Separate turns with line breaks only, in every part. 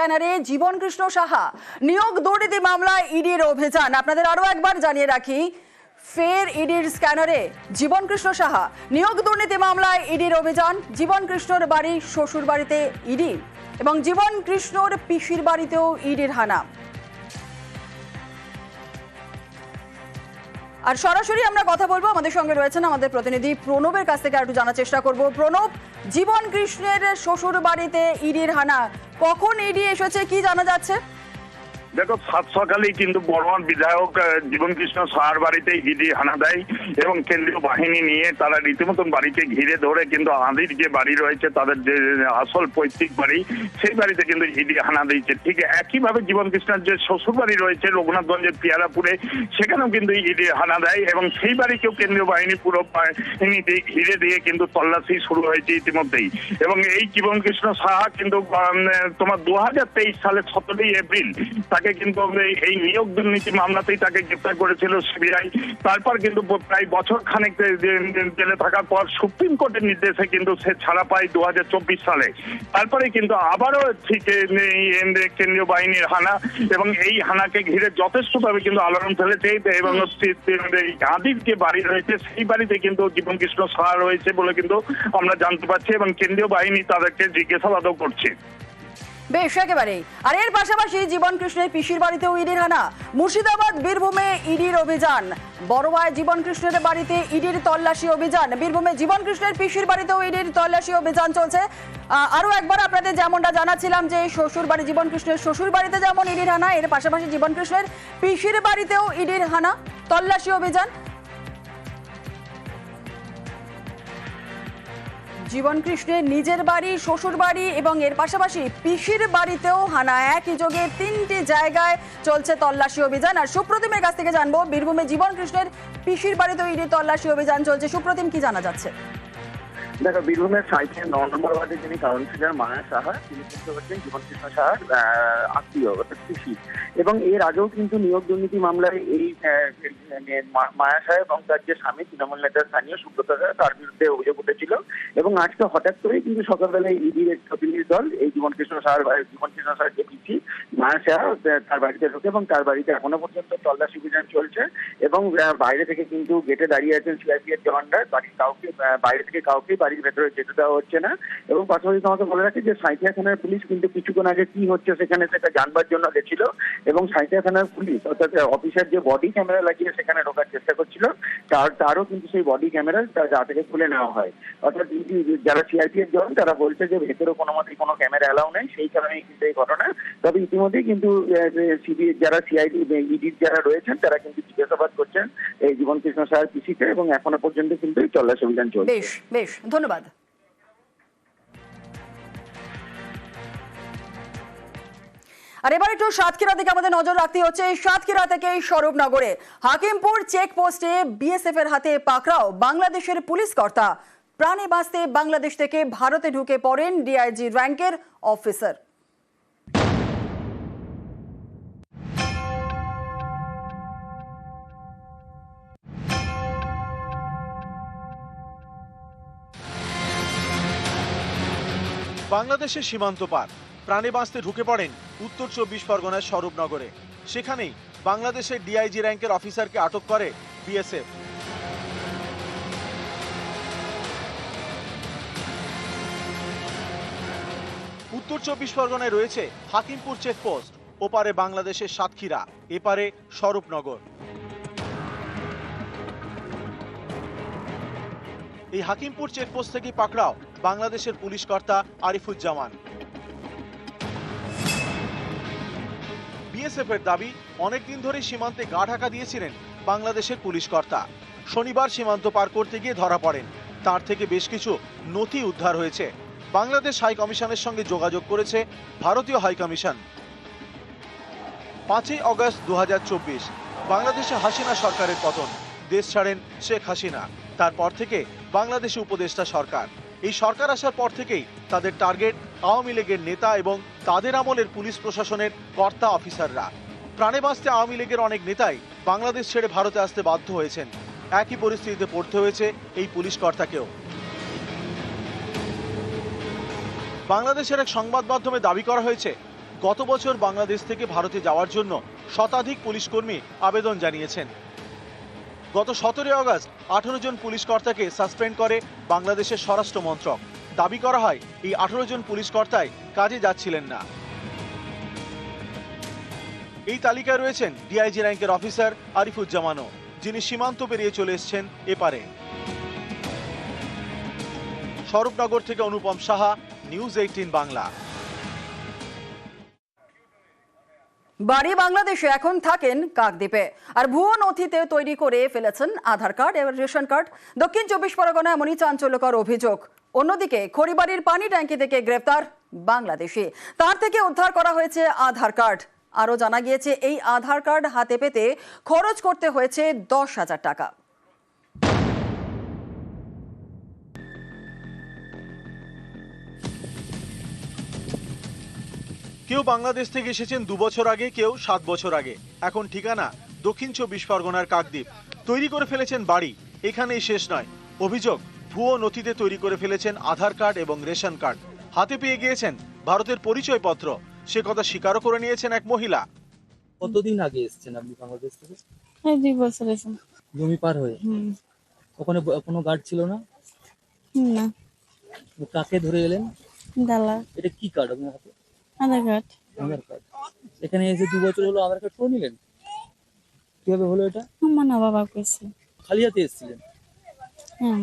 স্ক্যানারে জীবন কৃষ্ণ সাহা, নিয়োগ দুর্নীতি মামলায় ইডির অভিযান। আপনাদের আরও একবার জানিয়ে রাখি, ফের ইডির স্ক্যানারে জীবন কৃষ্ণ সাহা, নিয়োগ দুর্নীতি মামলায় ইডির অভিযান। জীবন কৃষ্ণর বাড়ি, শ্বশুর বাড়িতে ইডি এবং জীবন কৃষ্ণর পিসির বাড়িতেও ইডির হানা। আর সরাসরি আমরা কথা বলব, আমাদের সঙ্গে রয়েছেন আমাদের প্রতিনিধি প্রণবের কাছ থেকে আর একটু জানার চেষ্টা করব। প্রণব জীবন কৃষ্ণের শ্বশুর বাড়িতে ইডির হানা। কখন ইডি এসেছে কি জানা যাচ্ছে?
দেখো, সাত সকালেই কিন্তু বর্মন বিধায়ক জীবন কৃষ্ণ সাহার বাড়িতে ইডি হানা দেয় এবং কেন্দ্রীয় বাহিনী নিয়ে তারা রীতিমতন বাড়িকে ঘিরে ধরে কিন্তু আদির যে বাড়ি রয়েছে, তাদের যে আসল পৈতৃক বাড়ি, সেই বাড়িতে কিন্তু ইডি হানা দিয়েছে। ঠিক একইভাবে জীবন কৃষ্ণের যে শ্বশুর বাড়ি রয়েছে, রঘুনাথগঞ্জের পিয়ারাপুরে, সেখানেও কিন্তু ইডি হানা দেয় এবং সেই বাড়িকেও কেন্দ্রীয় বাহিনী পুরো বাহিনীতে ঘিরে দিয়ে কিন্তু তল্লাশি শুরু হয়েছে ইতিমধ্যেই। এবং এই জীবন কৃষ্ণ সাহা কিন্তু তোমার দু সালের সতেরোই এপ্রিল তাকে কিন্তু এই- নিয়োগ দুর্নীতি মামলাতেই তাকে গ্রেপ্তার করেছিল সিবিআই। তারপর কিন্তু প্রায় বছর খানেক জেলে থাকার পর সুপ্রিম কোর্টের নির্দেশে কিন্তু সে ছাড়া পায় দু হাজার চব্বিশ সালে। তারপরে কিন্তু আবারও ঠিক কেন্দ্রীয় বাহিনীর হানা এবং এই হানাকে ঘিরে যথেষ্টভাবে কিন্তু আলোড়ন ফেলেছে এবং আদির যে বাড়ি রয়েছে সেই বাড়িতে কিন্তু জীবন কৃষ্ণ সাহা রয়েছে বলে কিন্তু আমরা জানতে পারছি এবং কেন্দ্রীয় বাহিনী তাদেরকে জিজ্ঞাসাবাদও করছে।
বেশ, একেবারেই। আর এর পাশাপাশি জীবন কৃষ্ণের পিসির বাড়িতেও ইডির হানা। মুর্শিদাবাদ, বীরভূমে ইডির অভিযান। বড়োয়ায় জীবন কৃষ্ণের বাড়িতে ইডির তল্লাশি অভিযান। বীরভূমে জীবন কৃষ্ণের পিসির বাড়িতেও ইডির তল্লাশি অভিযান চলছে। আরও একবার আপনাদের যেমনটা জানাচ্ছিলাম যে শ্বশুর বাড়ি, জীবন কৃষ্ণের শ্বশুর বাড়িতে যেমন ইডির হানা, এর পাশাপাশি জীবন কৃষ্ণের পিসির বাড়িতেও ইডির হানা তল্লাশি অভিযান। জীবন কৃষ্ণের নিজের বাড়ি, শ্বশুর বাড়ি এবং এর পাশাপাশি পিসির বাড়িতেও হানা। একই যোগে তিনটি জায়গায় চলছে তল্লাশি অভিযান। আর সুপ্রতিমের কাছ থেকে জানব, বীরভূমে জীবন কৃষ্ণের পিসির বাড়িতেও ইডি তল্লাশি অভিযান চলছে। সুপ্রতিম, কি জানা যাচ্ছে?
দেখো, বীরভূমের সাইকেল ন নম্বর ওয়ার্ডে যিনি কাউন্সিলর মায়া সাহা, তিনি কিন্তু হচ্ছেন জীবন কৃষ্ণ সাহার আত্মীয়, অর্থাৎ কৃষি এবং এর আগেও কিন্তু নিয়োগ দুর্নীতি মামলায় এই মায়া সাহা এবং তার যে স্বামী তৃণমূল নেতার স্থানীয় সুব্রত সাহা, তার বিরুদ্ধে অভিযোগ উঠেছিল এবং আজকে হঠাৎ করেই কিন্তু সকালবেলায় ইডির এক প্রতিনিধি দল, এই জীবন কৃষ্ণ সাহার জীবন কৃষ্ণ সাহার যে পিসি, মায়া সাহা তার বাড়িতে ঢোকে এবং তার বাড়িতে এখনও পর্যন্ত তল্লাশি অভিযান চলছে এবং বাইরে থেকে কিন্তু গেটে দাঁড়িয়ে আছেন সিআরপিএফ জওয়ানরা, বাড়ির কাউকে বাইরে থেকে কাউকে বাড়ির ভেতরে যেতে দেওয়া হচ্ছে না এবং পাশাপাশি তোমাকে বলে রাখি যে সাঁইথিয়া থানার পুলিশ কিন্তু কিছুক্ষণ আগে কি হচ্ছে সেখানে সেটা জানবার জন্য গেছিল এবং সাঁইথিয়া থানার পুলিশ, অর্থাৎ অফিসের যে বডি ক্যামেরা লাগিয়ে সেখানে ঢোকার চেষ্টা করছিল। তার, তারও কিন্তু সেই বডি ক্যামেরা তার গা থেকে খুলে নেওয়া হয়। অর্থাৎ যারা সিআরপিএফ জওয়ান তারা বলছে যে ভেতরে কোনো মতেই কোনো ক্যামেরা অ্যালাউ নেই, সেই কারণেই কিন্তু এই ঘটনা। তবে ইতিমধ্যেই কিন্তু সিবি যারা সিআইডি ইডির যারা রয়েছেন, তারা কিন্তু জিজ্ঞাসাবাদ করছেন এই জীবন কৃষ্ণ সাহার পিসিকে এবং এখনও পর্যন্ত কিন্তু এই তল্লাশি অভিযান চলছে।
বেশ বেশ, ধন্যবাদ। আর এবার একটু সাতক্ষীরা দিকে আমাদের নজর রাখতে হচ্ছে। সাতক্ষীরা থেকে স্বরূপনগরে হাকিমপুর চেকপোস্টে বিএসএফ এর হাতে পাকড়াও বাংলাদেশের পুলিশ কর্তা। প্রাণে বাঁচতে বাংলাদেশ থেকে ভারতে ঢুকে পড়েন ডিআইজি র্যাঙ্কের অফিসার
বাংলাদেশের সীমান্ত পার। প্রাণে বাঁচতে ঢুকে পড়েন উত্তর চব্বিশ পরগনার স্বরূপনগরে। সেখানেই বাংলাদেশের ডিআইজি র্যাঙ্কের অফিসারকে আটক করে বিএসএফ। উত্তর চব্বিশ পরগনায় রয়েছে হাকিমপুর চেকপোস্ট, ওপারে বাংলাদেশের সাতক্ষীরা, এপারে স্বরূপনগর। এই হাকিমপুর চেকপোস্ট থেকে পাকড়াও বাংলাদেশের পুলিশ কর্তা আরিফুজ্জামান। বিএসএফ এর দাবি, অনেকদিন ধরে সীমান্তে গা ঢাকা দিয়েছিলেন বাংলাদেশের পুলিশ কর্তা। শনিবার সীমান্ত পার করতে গিয়ে ধরা পড়েন। তার থেকে বেশ কিছু নথি উদ্ধার হয়েছে। বাংলাদেশ হাই কমিশনের সঙ্গে যোগাযোগ করেছে ভারতীয় হাই কমিশন। পাঁচই অগস্ট দু হাজার চব্বিশ, বাংলাদেশে হাসিনা সরকারের পতন। দেশ ছাড়েন শেখ হাসিনা। তারপর থেকে বাংলাদেশে উপদেষ্টা সরকার। এই সরকার আসার পর থেকেই তাদের টার্গেট আওয়ামী লীগের নেতা এবং তাদের আমলের পুলিশ প্রশাসনের কর্তা অফিসাররা। প্রাণে বাঁচতে আওয়ামী লীগের অনেক নেতাই বাংলাদেশ ছেড়ে ভারতে আসতে বাধ্য হয়েছেন। একই পরিস্থিতিতে পড়তে হয়েছে এই পুলিশ কর্তাকেও। বাংলাদেশের এক সংবাদ মাধ্যমে দাবি করা হয়েছে, গত বছর বাংলাদেশ থেকে ভারতে যাওয়ার জন্য শতাধিক পুলিশ কর্মী আবেদন জানিয়েছেন। গত সতেরোই আগস্ট আঠারো জন পুলিশ কর্তাকে সাসপেন্ড করে বাংলাদেশের স্বরাষ্ট্র মন্ত্রক। দাবি করা হয়, এই আঠারো জন পুলিশ কর্তাই কাজে যাচ্ছিলেন না। এই তালিকায় রয়েছেন ডিআইজি র্যাঙ্কের অফিসার আরিফুজ্জামানও, যিনি সীমান্ত পেরিয়ে চলে এসেছেন এপারে। স্বরূপনগর থেকে অনুপম সাহা, নিউজ এইটিন বাংলা।
বাড়ি বাংলাদেশে এখন থাকেন কাকদ্বীপে। আর ভুয়ো নথিতে তৈরি করে ফেলেছেন আধার কার্ড এবং রেশন কার্ড। দক্ষিণ চব্বিশ পরগনা এমনই চাঞ্চল্যকর অভিযোগ। অন্যদিকে, খড়িবাড়ির পানি ট্যাঙ্কি থেকে গ্রেপ্তার বাংলাদেশি। তার থেকে উদ্ধার করা হয়েছে আধার কার্ড। আরও জানা গিয়েছে, এই আধার কার্ড হাতে পেতে খরচ করতে হয়েছে দশ হাজার টাকা।
কেউ বাংলাদেশ থেকে এসেছেন দু বছর আগে কেউ সাত বছর আগে। এখন ঠিকানা দক্ষিণ চব্বিশ পরগনার কাকদ্বীপ। তৈরি করে ফেলেছেন বাড়ি এখানেই শেষ নয়। অভিযোগ ভুয়ো নথিতে তৈরি করে ফেলেছেন আধার কার্ড এবং রেশন কার্ড। হাতে পেয়ে গিয়েছেন ভারতের পরিচয়পত্র। সে কথা স্বীকারও করে নিয়েছেন এক মহিলা।
কতদিন আগে এসেছেন আপনি বাংলাদেশ থেকে?
এই দুই বছর এসে
জমি পার হয়ে?
হুম।
ওখানে কোনো গার্ড ছিল না?
না।
কাকে ধরে এলেন?
দালা
এটা কি কার্ড আপনার হাতে?
আধার কার্ড
আধার কার্ড এখানে এসে দু বছর হলো আধার কার্ড করে নিলেন? কীভাবে হলো এটা?
আমার না বাবা কইছে।
খালি হাতে এসেছিলেন?
হ্যাঁ।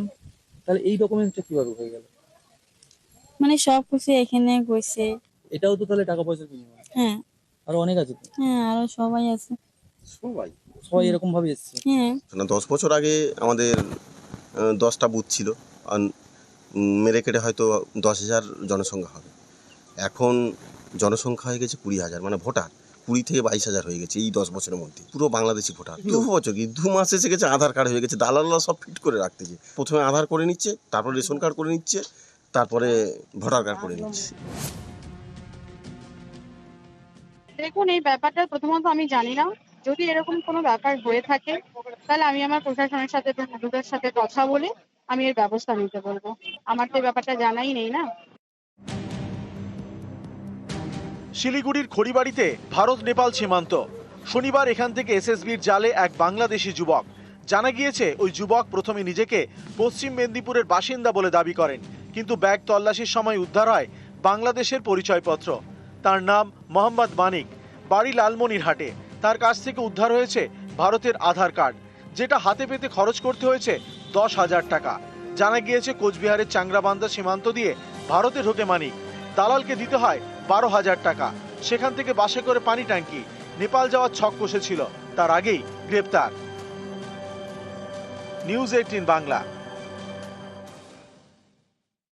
তাহলে এই ডকুমেন্টটা কীভাবে হয়ে গেল?
মানে সব কিছু এখানে কইছে।
এটাও তো তাহলে টাকা পয়সার বিনিময়।
হ্যাঁ।
আরও অনেক আছে তো।
হ্যাঁ আরও সবাই আছে।
সবাই? সবাই এরকম ভাবে এসছে।
হ্যাঁ।
না দশ বছর আগে আমাদের আহ, দশটা বুথ ছিল। আর উম, মেরে কেটে হয়তো দশ হাজার জনসংখ্যা হবে। এখন জনসংখ্যা হয়ে গেছে কুড়ি হাজার মানে ভোটার কুড়ি থেকে বাইশ হাজার হয়ে গেছে এই দশ বছরের মধ্যে। পুরো বাংলাদেশি ভোটার। দু বছর কি? দু মাস এসে গেছে আধার কার্ড হয়ে গেছে। দালালরা সব ফিট করে রাখতেছে। প্রথমে আধার করে নিচ্ছে তারপর রেশন কার্ড করে নিচ্ছে তারপরে ভোটার কার্ড করে নিচ্ছে।
দেখুন এই ব্যাপারটা প্রথমত আমি জানি না। যদি এরকম কোনো ব্যাপার হয়ে থাকে তাহলে আমি আমার প্রশাসনের সাথে সাথে কথা বলে আমি এর ব্যবস্থা নিতে বলব। আমার তো এই ব্যাপারটা জানাই নেই না।
শিলিগুড়ির খড়িবাড়িতে ভারত নেপাল সীমান্ত। শনিবার এখান থেকে এসএসবির জালে এক বাংলাদেশি যুবক। জানা গিয়েছে, ওই যুবক প্রথমে নিজেকে পশ্চিম মেদিনীপুরের বাসিন্দা বলে দাবি করেন, কিন্তু ব্যাগ তল্লাশির সময় উদ্ধার হয় বাংলাদেশের পরিচয়পত্র। তার নাম মোহাম্মদ মানিক, বাড়ি লালমনিরহাটে। তার কাছ থেকে উদ্ধার হয়েছে ভারতের আধার কার্ড, যেটা হাতে পেতে খরচ করতে হয়েছে দশ হাজার টাকা। জানা গিয়েছে, কোচবিহারের চাংরাবান্ধা সীমান্ত দিয়ে ভারতে ঢোকে মানিক। দালালকে দিতে হয় বারো হাজার টাকা। সেখান থেকে বাসে করে পানি ট্যাঙ্কি। নেপাল যাওয়ার ছক কষেছিল। তার আগেই গ্রেপ্তার। News eighteen Bangla.